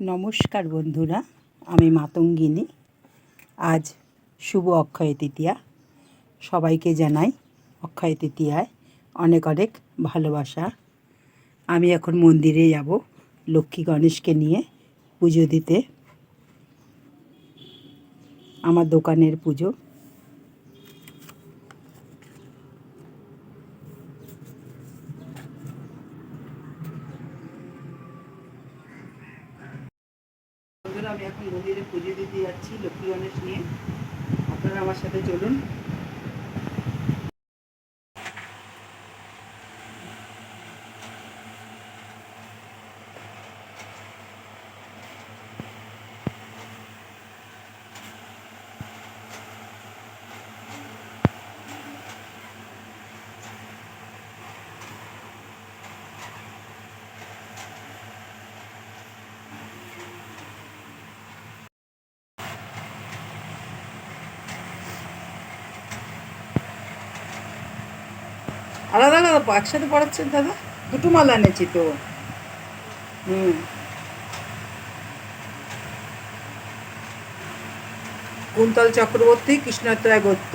নমস্কার বন্ধুরা, আমি মাতঙ্গিনী। আজ শুভ অক্ষয় তৃতীয়া। সবাইকে জানাই অক্ষয় তৃতীয়ায় অনেক অনেক ভালোবাসা। আমি এখন মন্দিরে যাব, লক্ষ্মী গণেশকে নিয়ে পুজো দিতে। আমার দোকানের পুজো। আমি এখন মন্দিরে পুজো দিতে যাচ্ছি লক্ষ্মী গণেশ নিয়ে। আপনারা আমার সাথে চলুন। আলাদা আলাদা একসাথে পড়াচ্ছেন দাদা? দুটো মালা এনেছি তো। হুম। কুন্তল চক্রবর্তী কৃষ্ণত্রয় গোত্র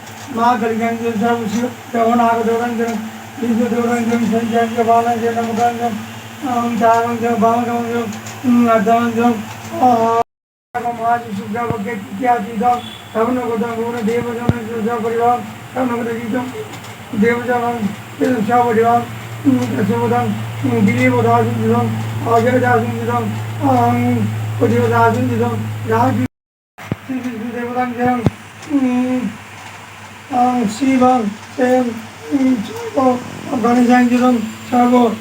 মা కలిగంజం సర్వస్య దేవనాగ దేవరంజనం ఈశ దేవరంజనం సంజాంగ బాలంజన 시방 쌤 차고 아프가니스탄기선 차고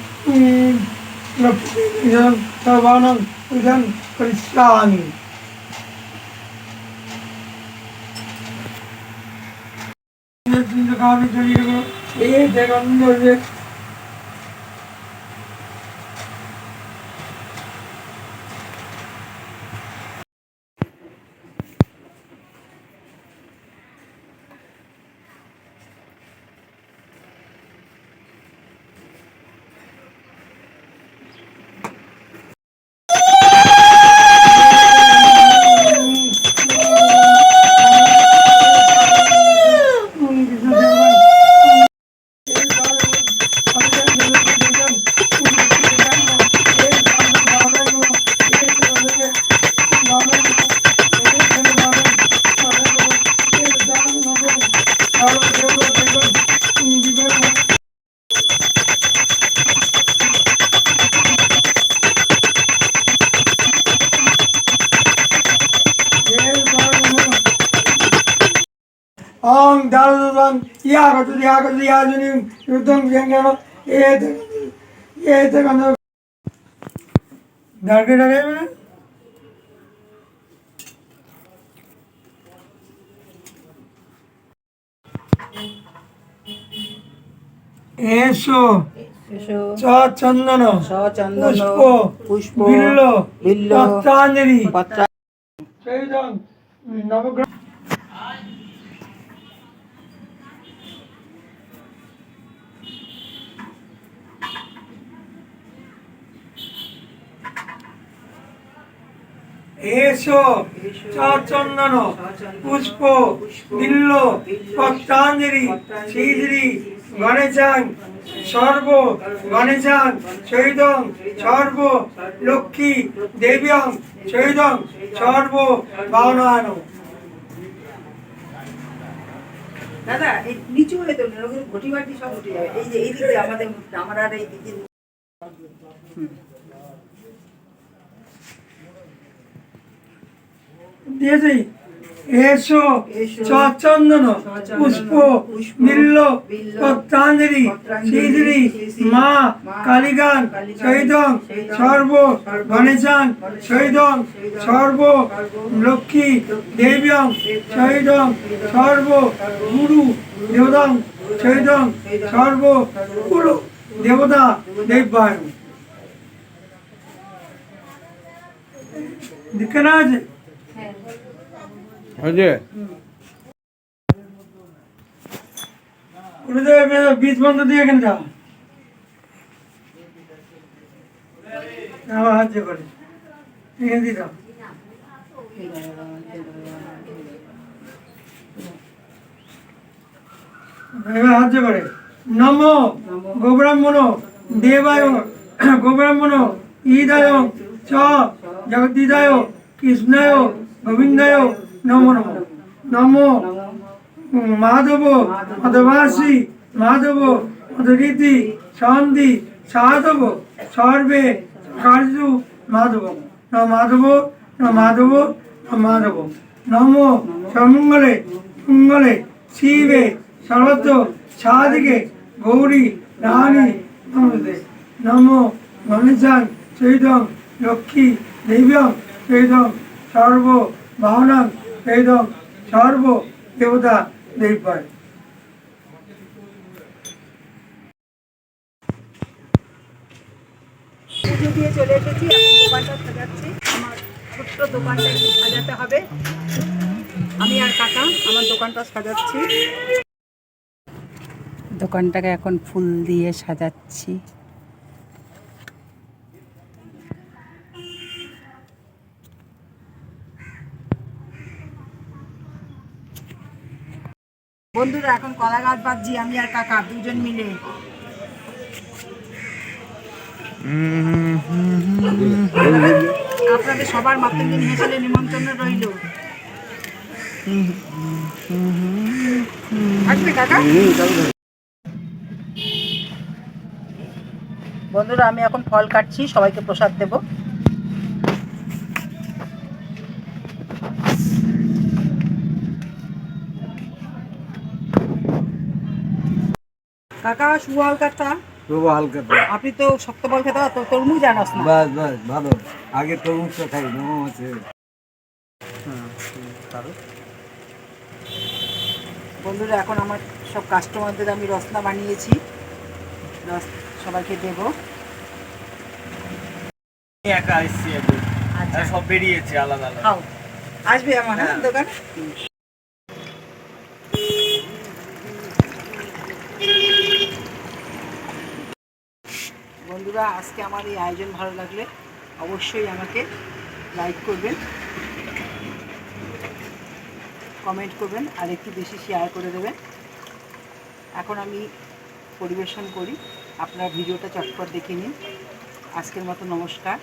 러프기선 차고는 우선 크리스탄 진짜 가면 저기 이거 예 대가 문제 জঙ্গল এত এত গন্ধ গার্গে ডারে মানে এসো এসো চ চন্দন সচন্দন পুষ্প পুষ্প বিল্ল বিল্ল পত্রাঞ্জলি পত্র সেইদং নবগ্রহ এসো চন্দন পুষ্প বিল্ল পত্রাঞ্জলি শ্রীশ্রী গণেশান সর্ব গণেশান শহীদং সর্ব লক্ষ্মী দেবীয়ং শহীদং সর্ব ভাবনায়ন দাদা এই নিচু হয়ে তো ঘটি বাটি সব উঠে যাবে। এই যে এই দিকে আমাদের আমার আর এই দিকে দিয়েছি। এসো চন্দন পুষ্প বিল্ল পত্রাঞ্জলি শ্রীশ্রী মা কালীগান শহীদং সর্ব গণেশান শহীদং সর্ব লক্ষ্মী দেবীয়ং শহীদং সর্ব গুরু দেবদং শহীদং সর্ব কুলো দেবতা দেববায়ু দিকে না আছে বীজ বন্ধ দিয়ে এখানে যাও আমার সাহায্য করে। এখানে দিয়ে দাও এবার সাহায্য করে। নম। গোব্রাহ্মণ দেবায় গোব্রাহ্মণ ঈদায় চ। জগদ্দিদায় কৃষ্ণায় গোবিন্দায় নম নম। নম। মাধব, মাধবাসী, মাধব, মধুরীতি সন্ধি সাধব, সর্বে, কার্য, মাধব। ন মাধব ন মাধব ন মাধব। নম। সমঙ্গলে মঙ্গলে, শিবে, সর্বত্র সাদিকে গৌরী, রানী, নমস্তে। নম। গণেশান চৈদং লক্ষ্মী দেব্যং চৈদং সর্ব ভাবনাং চৈদং সর্ব দেবতা দেবপায় পুজো দিয়ে চলে এসেছি এখন দোকানটা সাজাচ্ছি। আমার ছোট্ট দোকানটা একটু সাজাতে হবে। আমি আর কাকা আমার দোকানটা সাজাচ্ছি। দোকানটাকে এখন ফুল দিয়ে সাজাচ্ছি। বন্ধুরা, এখন কলা গাছ বাঁধছি, আমি আর কাকা দুজন মিলে। আপনাদের সবার মাতৃদিন হেসেলে নিমন্ত্রণ রইল। বন্ধুরা, আমি এখন ফল কাটছি, সবাইকে প্রসাদ দেব। কাকা শুভ হালকাতা খুব হালকাতা আপনি তো শক্ত বল খেতে পারতো তরমুজ জানাস না বাস বাস ভালো। আগে তরমুজটা খাই নরম আছে বন্ধুরা এখন আমার সব কাস্টমারদের আমি রসনা বানিয়েছি। রস সবাইকে দেব। একা এসছি এখন আচ্ছা। সব বেরিয়েছে আলাদা আলাদা। আসবে আমার হ্যাঁ। দোকানে? বন্ধুরা, আজকে আমার এই আয়োজন ভালো লাগলে অবশ্যই আমাকে লাইক করবেন কমেন্ট করবেন, আর একটু বেশি শেয়ার করে দেবেন। এখন আমি পরিবেশন করি, আপনারা ভিডিওটা চটপট দেখে নিন। আজকের মতো নমস্কার।